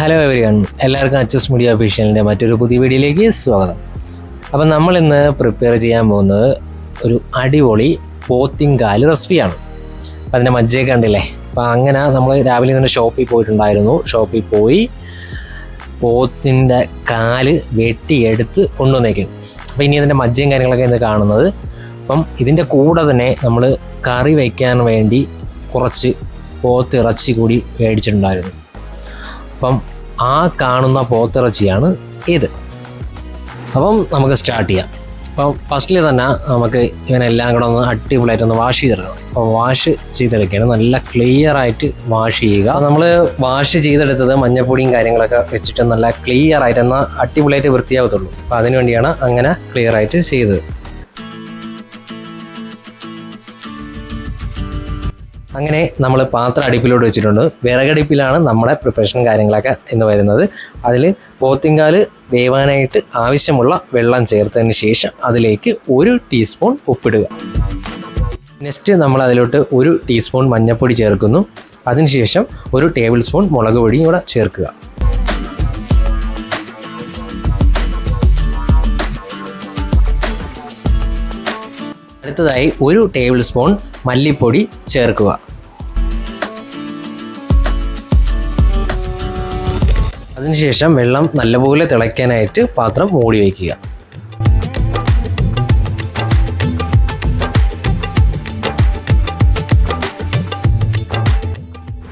Hello everyone എല്ലാവർക്കും അച്ചസ് media ഒഫീഷ്യലിന്റെ മറ്റൊരു പുതിയ വീഡിയോയിലേക്ക് സ്വാഗതം. അപ്പം നമ്മൾ ഇന്ന് പ്രിപ്പയർ ചെയ്യാൻ പോകുന്നത് ഒരു അടിപൊളി പോത്തിങ്കാൽ റെസിപ്പിയാണ് അപ്പം അതിന്റെ മജ്ജയൊക്കെ ഉണ്ടല്ലേ അപ്പം അങ്ങനെ നമ്മൾ രാവിലെ തന്നെ ഷോപ്പിൽ പോയിട്ടുണ്ടായിരുന്നു. ഷോപ്പിൽ പോയി പോത്തിന്റെ കാൽ വെട്ടിയെടുത്ത് കൊണ്ടുവന്നേക്കാണ് അപ്പോൾ ഇനി അതിന്റെ മജ്ജയും കാര്യങ്ങളൊക്കെ ഇന്ന് കാണുന്നത്. അപ്പം ഇതിന്റെ കൂടെ തന്നെ നമ്മൾ കറി വയ്ക്കാൻ വേണ്ടി കുറച്ച് പോത്തിറച്ചി കൂടി മേടിച്ചിട്ടുണ്ടായിരുന്നു. അപ്പം ആ കാണുന്ന പോത്തിറച്ചിയാണ് ഇത്. അപ്പം നമുക്ക് സ്റ്റാർട്ട് ചെയ്യാം. അപ്പം ഫസ്റ്റിൽ തന്നെ നമുക്ക് ഇവനെല്ലാം കൂടെ ഒന്ന് അടിപൊളിയായിട്ട് ഒന്ന് വാഷ് ചെയ്തെടുക്കണം അപ്പോൾ വാഷ് ചെയ്തെടുക്കുകയാണ്. നല്ല ക്ലിയർ ആയിട്ട് വാഷ് ചെയ്യുക. നമ്മൾ വാഷ് ചെയ്തെടുത്തത് മഞ്ഞപ്പൊടിയും കാര്യങ്ങളൊക്കെ വെച്ചിട്ട് നല്ല ക്ലിയർ ആയിട്ട് എന്നാൽ അടിപൊളിയായിട്ട് വൃത്തിയാവത്തുള്ളൂ. അപ്പോൾ അതിനുവേണ്ടിയാണ് അങ്ങനെ ക്ലിയർ ആയിട്ട് ചെയ്തത്. അങ്ങനെ നമ്മൾ പാത്രം അടുപ്പിലോട്ട് വെച്ചിട്ടുണ്ട്. വിറകടുപ്പിലാണ് നമ്മുടെ പ്രിപ്പറേഷൻ കാര്യങ്ങളൊക്കെ എന്ന് വരുന്നത്. അതിൽ പോത്തിങ്കാൽ വേവാനായിട്ട് ആവശ്യമുള്ള വെള്ളം ചേർത്തതിന് ശേഷം അതിലേക്ക് ഒരു ടീസ്പൂൺ ഉപ്പിടുക. നെക്സ്റ്റ് നമ്മൾ അതിലോട്ട് ഒരു ടീസ്പൂൺ മഞ്ഞൾപ്പൊടി ചേർക്കുന്നു. അതിനുശേഷം ഒരു ടേബിൾ സ്പൂൺ മുളക് പൊടിയും കൂടെ ചേർക്കുക. അടുത്തതായി ഒരു ടേബിൾ സ്പൂൺ മല്ലിപ്പൊടി ചേർക്കുക. അതിനുശേഷം വെള്ളം നല്ലപോലെ തിളയ്ക്കാനായിട്ട് പാത്രം മൂടി വയ്ക്കുക.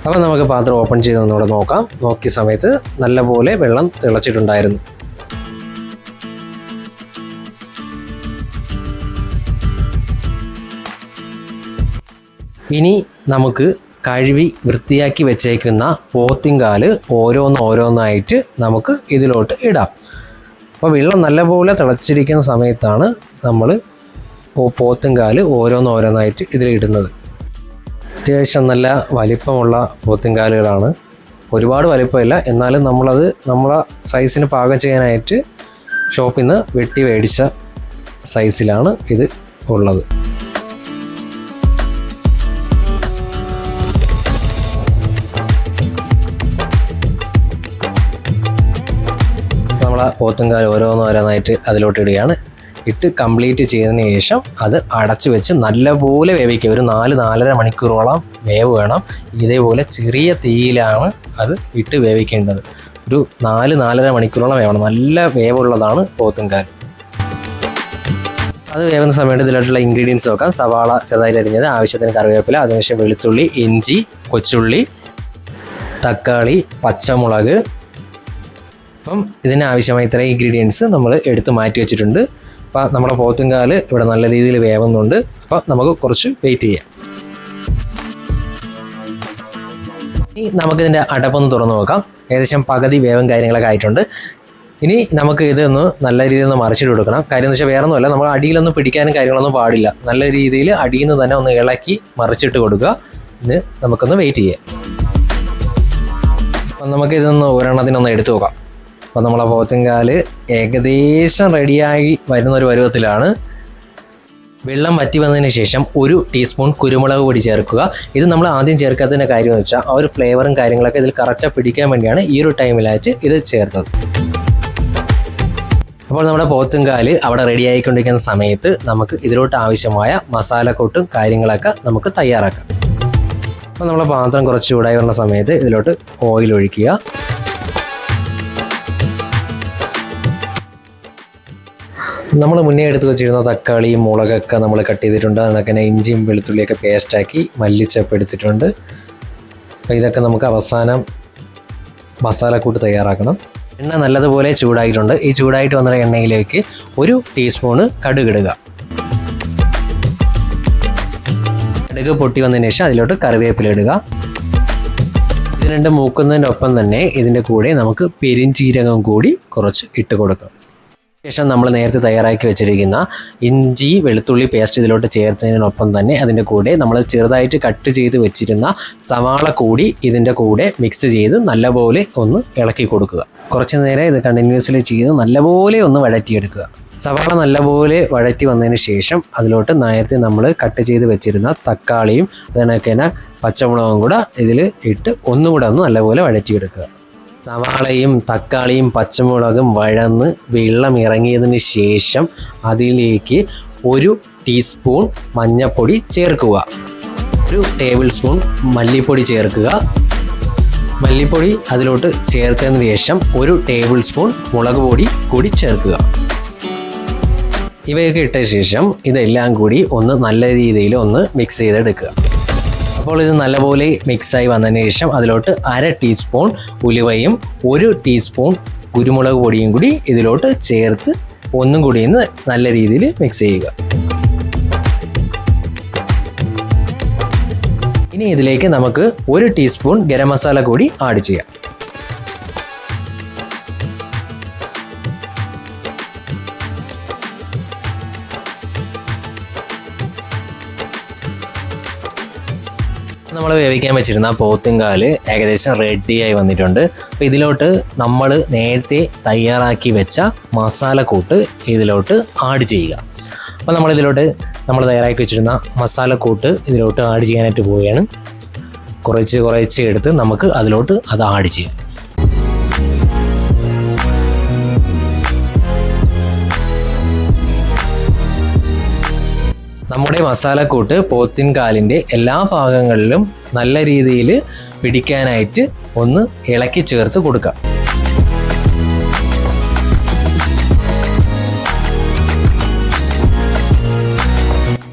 അപ്പം നമുക്ക് പാത്രം ഓപ്പൺ ചെയ്ത് ഒന്നുകൂടെ നോക്കാം. നോക്കിയ സമയത്ത് നല്ലപോലെ വെള്ളം തിളച്ചിട്ടുണ്ടായിരുന്നു. ഇനി നമുക്ക് കഴുവി വൃത്തിയാക്കി വെച്ചേക്കുന്ന പോത്തിങ്കാൽ ഓരോന്ന് ഓരോന്നായിട്ട് നമുക്ക് ഇതിലോട്ട് ഇടാം. അപ്പോൾ വെള്ളം നല്ലപോലെ തിളച്ചിരിക്കുന്ന സമയത്താണ് നമ്മൾ പോത്തുംകാൽ ഓരോന്ന് ഓരോന്നായിട്ട് ഇതിലിടുന്നത് അത്യാവശ്യം നല്ല വലിപ്പമുള്ള പോത്തുംകാലുകളാണ് ഒരുപാട് വലിപ്പമില്ല. എന്നാലും നമ്മളത് നമ്മളെ സൈസിന് പാകം ചെയ്യാനായിട്ട് ഷോപ്പിൽ നിന്ന് വെട്ടി മേടിച്ച സൈസിലാണ് ഇത് ഉള്ളത്. നമ്മൾ പോത്തുംകാൽ ഓരോന്നോരോന്നായിട്ട് അതിലോട്ട് ഇടുകയാണ് ഇട്ട് കംപ്ലീറ്റ് ചെയ്തതിന് ശേഷം അത് അടച്ചു വെച്ച് നല്ലപോലെ വേവിക്കുക. ഒരു നാല് നാലര മണിക്കൂറോളം വേവ് വേണം ഇതേപോലെ ചെറിയ തീയിലാണ് അത് ഇട്ട് വേവിക്കേണ്ടത്. ഒരു നാല് നാലര മണിക്കൂറോളം വേവണം. നല്ല വേവുള്ളതാണ് പോത്തുംകാൽ അത് വേവുന്ന സമയത്ത് ഇതിലോട്ടുള്ള ഇൻഗ്രീഡിയൻസ് നോക്കാം. സവാള ചെറുതായിട്ട് അരിഞ്ഞത് ആവശ്യത്തിന് കറിവേപ്പില അതിനുശേഷം വെളുത്തുള്ളി ഇഞ്ചി കൊച്ചുള്ളി തക്കാളി പച്ചമുളക് അപ്പം ഇതിനാവശ്യമായ ഇത്രയും ഇൻഗ്രീഡിയൻസ് നമ്മൾ എടുത്ത് മാറ്റി വെച്ചിട്ടുണ്ട്. അപ്പോൾ നമ്മുടെ പോത്തുംകാൽ ഇവിടെ നല്ല രീതിയിൽ വേവുന്നുണ്ട്. അപ്പോൾ നമുക്ക് കുറച്ച് വെയിറ്റ് ചെയ്യാം. ഇനി നമുക്കിതിന്റെ അടപ്പൊന്ന് തുറന്നു നോക്കാം. ഏകദേശം പകുതി വേവും കാര്യങ്ങളൊക്കെ ആയിട്ടുണ്ട്. ഇനി നമുക്ക് ഇതൊന്ന് നല്ല രീതിയിൽ ഒന്ന് മറിച്ചിട്ട് കൊടുക്കണം. കാര്യം എന്ന് വെച്ചാൽ വേറെ ഒന്നുമല്ല നമ്മൾ അടിയിലൊന്നും പിടിക്കാനും കാര്യങ്ങളൊന്നും പാടില്ല. നല്ല രീതിയിൽ അടിയിൽ നിന്ന് തന്നെ ഒന്ന് ഇളക്കി മറിച്ചിട്ട് കൊടുക്കുക. ഇത് നമുക്കൊന്ന് വെയിറ്റ് ചെയ്യാം. അപ്പം നമുക്ക് ഇതൊന്ന് ഒരെണ്ണത്തിനൊന്ന് എടുത്തു നോക്കാം. അപ്പോൾ നമ്മളെ പോത്തുംകാൽ ഏകദേശം റെഡിയായി വരുന്ന ഒരു പരുവത്തിലാണ്. വെള്ളം വറ്റി വന്നതിന് ശേഷം ഒരു ടീസ്പൂൺ കുരുമുളക് പൊടി ചേർക്കുക. ഇത് നമ്മൾ ആദ്യം ചേർക്കാത്തതിന്റെ കാര്യം എന്ന് വെച്ചാൽ ആ ഒരു ഫ്ലേവറും കാര്യങ്ങളൊക്കെ ഇതിൽ കറക്റ്റായി പിടിക്കാൻ വേണ്ടിയാണ് ഈ ഒരു ടൈമിലായിട്ട് ഇത് ചേർത്തത്. അപ്പോൾ നമ്മുടെ പോത്തുംകാൽ അവിടെ റെഡി ആയിക്കൊണ്ടിരിക്കുന്ന സമയത്ത് നമുക്ക് ഇതിലോട്ട് ആവശ്യമായ മസാലക്കൂട്ടും കാര്യങ്ങളൊക്കെ നമുക്ക് തയ്യാറാക്കാം. അപ്പോൾ നമ്മളെ പാത്രം കുറച്ച് ചൂടായി വരുന്ന സമയത്ത് ഇതിലോട്ട് ഓയിൽ ഒഴിക്കുക. നമ്മൾ മുന്നേ എടുത്ത് വെച്ചിരുന്ന തക്കാളി മുളകൊക്കെ നമ്മൾ കട്ട് ചെയ്തിട്ടുണ്ട്. അതിനൊക്കെ ഇഞ്ചിയും വെളുത്തുള്ളിയൊക്കെ പേസ്റ്റാക്കി മല്ലിച്ചപ്പ് എടുത്തിട്ടുണ്ട്. ഇതൊക്കെ നമുക്ക് അവസാനം മസാലക്കൂട്ട് തയ്യാറാക്കണം. എണ്ണ നല്ലതുപോലെ ചൂടായിട്ടുണ്ട്. ഈ ചൂടായിട്ട് വന്ന എണ്ണയിലേക്ക് ഒരു ടീസ്പൂണ് കടുക് ഇടുക. കടുക് പൊട്ടി വന്നതിന് ശേഷം അതിലോട്ട് കറിവേപ്പില ഇടുക. ഇത് രണ്ട് മൂക്കുന്നതിന്റെ ഒപ്പം തന്നെ ഇതിന്റെ കൂടെ നമുക്ക് പെരിഞ്ചീരകം കൂടി കുറച്ച് ഇട്ട് കൊടുക്കാം. ശേഷം നമ്മൾ നേരത്തെ തയ്യാറാക്കി വെച്ചിരിക്കുന്ന ഇഞ്ചി വെളുത്തുള്ളി പേസ്റ്റ് ഇതിലോട്ട് ചേർത്തതിനൊപ്പം തന്നെ അതിന്റെ കൂടെ നമ്മൾ ചെറുതായിട്ട് കട്ട് ചെയ്ത് വെച്ചിരുന്ന സവാള കൂടി ഇതിന്റെ കൂടെ മിക്സ് ചെയ്ത് നല്ലപോലെ ഒന്ന് ഇളക്കി കൊടുക്കുക. കുറച്ച് നേരം ഇത് കണ്ടിന്യൂസ്ലി ചെയ്ത് നല്ലപോലെ ഒന്ന് വഴറ്റിയെടുക്കുക. സവാള നല്ലപോലെ വഴറ്റി വന്നതിന് ശേഷം അതിലോട്ട് നേരത്തെ നമ്മൾ കട്ട് ചെയ്ത് വെച്ചിരുന്ന തക്കാളിയും അതിനൊക്കെ പച്ചമുളകും കൂടെ ഇതിൽ ഇട്ട് ഒന്നുകൂടെ ഒന്ന് നല്ലപോലെ വഴറ്റിയെടുക്കുക. സവാളയും തക്കാളിയും പച്ചമുളകും വഴന്ന് വെള്ളം ഇറങ്ങിയതിന് ശേഷം അതിലേക്ക് ഒരു ടീസ്പൂൺ മഞ്ഞൾപ്പൊടി ചേർക്കുക. ഒരു ടേബിൾ സ്പൂൺ മല്ലിപ്പൊടി ചേർക്കുക. മല്ലിപ്പൊടി അതിലോട്ട് ചേർത്തതിന് ശേഷം ഒരു ടേബിൾ സ്പൂൺ മുളക് പൊടി കൂടി ചേർക്കുക. ഇവയൊക്കെ ഇട്ട ശേഷം ഇതെല്ലാം കൂടി ഒന്ന് നല്ല രീതിയിൽ ഒന്ന് മിക്സ് ചെയ്തെടുക്കുക. അപ്പോൾ ഇത് നല്ലപോലെ മിക്സായി വന്നതിന് ശേഷം അതിലോട്ട് അര ടീസ്പൂൺ ഉലുവയും ഒരു ടീസ്പൂൺ കുരുമുളക് പൊടിയും കൂടി ഇതിലോട്ട് ചേർത്ത് ഒന്നും കൂടി ഇന്ന് നല്ല രീതിയിൽ മിക്സ് ചെയ്യുക. ഇനി ഇതിലേക്ക് നമുക്ക് ഒരു ടീസ്പൂൺ ഗരം മസാല കൂടി ആഡ് ചെയ്യാം. നമ്മൾ വേവിക്കാൻ വെച്ചിരുന്ന പോത്തുംകാൽ ഏകദേശം റെഡിയായി വന്നിട്ടുണ്ട്. അപ്പോൾ ഇതിലോട്ട് നമ്മൾ നേരത്തെ തയ്യാറാക്കി വെച്ച മസാലക്കൂട്ട് ഇതിലോട്ട് ആഡ് ചെയ്യുക. അപ്പോൾ നമ്മളിതിലോട്ട് നമ്മൾ തയ്യാറാക്കി വെച്ചിരുന്ന മസാലക്കൂട്ട് ഇതിലോട്ട് ആഡ് ചെയ്യാനായിട്ട് പോവുകയാണ്. കുറച്ച് കുറച്ച് എടുത്ത് നമുക്ക് അതിലോട്ട് അത് ആഡ് ചെയ്യാം. നമ്മുടെ മസാലക്കൂട്ട് പോത്തിൻ കാലിന്റെ എല്ലാ ഭാഗങ്ങളിലും നല്ല രീതിയിൽ പിടിക്കാനായിട്ട് ഒന്ന് ഇളക്കി ചേർത്ത് കൊടുക്കാം.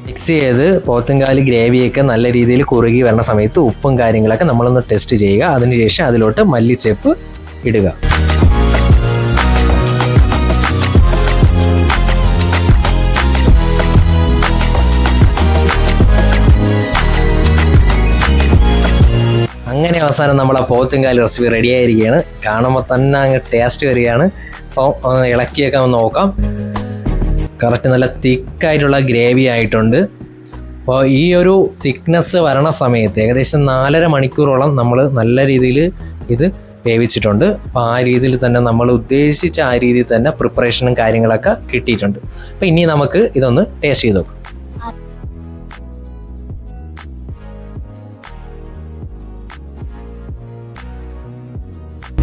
മിക്സ് ചെയ്ത് പോത്തുംകാലി ഗ്രേവിയൊക്കെ നല്ല രീതിയിൽ കുറുകി വരുന്ന സമയത്ത് ഉപ്പും കാര്യങ്ങളൊക്കെ നമ്മളൊന്ന് ടെസ്റ്റ് ചെയ്യുക. അതിനുശേഷം അതിലോട്ട് മല്ലിച്ചെപ്പ് ഇടുക. അങ്ങനെ അവസാനം നമ്മളെ പോത്തുംകാലി റെസിപ്പി റെഡി ആയിരിക്കുകയാണ്. കാണുമ്പോൾ തന്നെ അങ്ങ് ടേസ്റ്റ് വരികയാണ്. അപ്പോൾ ഒന്ന് ഇളക്കിയൊക്കെ ഒന്ന് നോക്കാം. കറക്റ്റ് നല്ല തിക്കായിട്ടുള്ള ഗ്രേവി ആയിട്ടുണ്ട്. അപ്പോൾ ഈ ഒരു തിക്നെസ് വരണ സമയത്ത് ഏകദേശം നാലര മണിക്കൂറോളം നമ്മൾ നല്ല രീതിയിൽ ഇത് വേവിച്ചിട്ടുണ്ട്. അപ്പോൾ ആ രീതിയിൽ തന്നെ നമ്മൾ ഉദ്ദേശിച്ച ആ രീതിയിൽ തന്നെ പ്രിപ്പറേഷനും കാര്യങ്ങളൊക്കെ കിട്ടിയിട്ടുണ്ട്. അപ്പോൾ ഇനി നമുക്ക് ഇതൊന്ന് ടേസ്റ്റ് ചെയ്ത് നോക്കാം.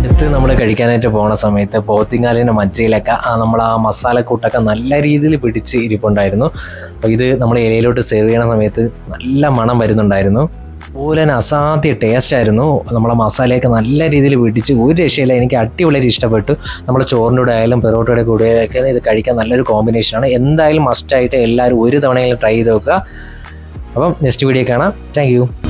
എടുത്ത് നമ്മൾ കഴിക്കാനായിട്ട് പോണ സമയത്ത് പോത്തിങ്ങാലിന്റെ മജ്ജയിലൊക്കെ ആ നമ്മൾ ആ മസാലക്കൂട്ടൊക്കെ നല്ല രീതിയിൽ പിടിച്ച് ഇരിപ്പുണ്ടായിരുന്നു. അപ്പോൾ ഇത് നമ്മൾ ഇലയിലോട്ട് സെർവ് ചെയ്യണ സമയത്ത് നല്ല മണം വരുന്നുണ്ടായിരുന്നു. അതുപോലെ തന്നെ അസാധ്യ ടേസ്റ്റ് ആയിരുന്നു. നമ്മളെ മസാലയൊക്കെ നല്ല രീതിയിൽ പിടിച്ച് ഒരു രക്ഷയില്ല. എനിക്ക് അടിപൊളിയായിട്ട് ഇഷ്ടപ്പെട്ടു. നമ്മൾ ചോറിന്റെ കൂടെ ആയാലും പെറോട്ടയുടെ കൂടെ ഒക്കെ ഇത് കഴിക്കാൻ നല്ലൊരു കോമ്പിനേഷനാണ് എന്തായാലും മസ്റ്റായിട്ട് എല്ലാവരും ഒരു തവണയെങ്കിലും ട്രൈ ചെയ്ത് നോക്കുക. അപ്പം നെക്സ്റ്റ് വീഡിയോ കാണാം. താങ്ക്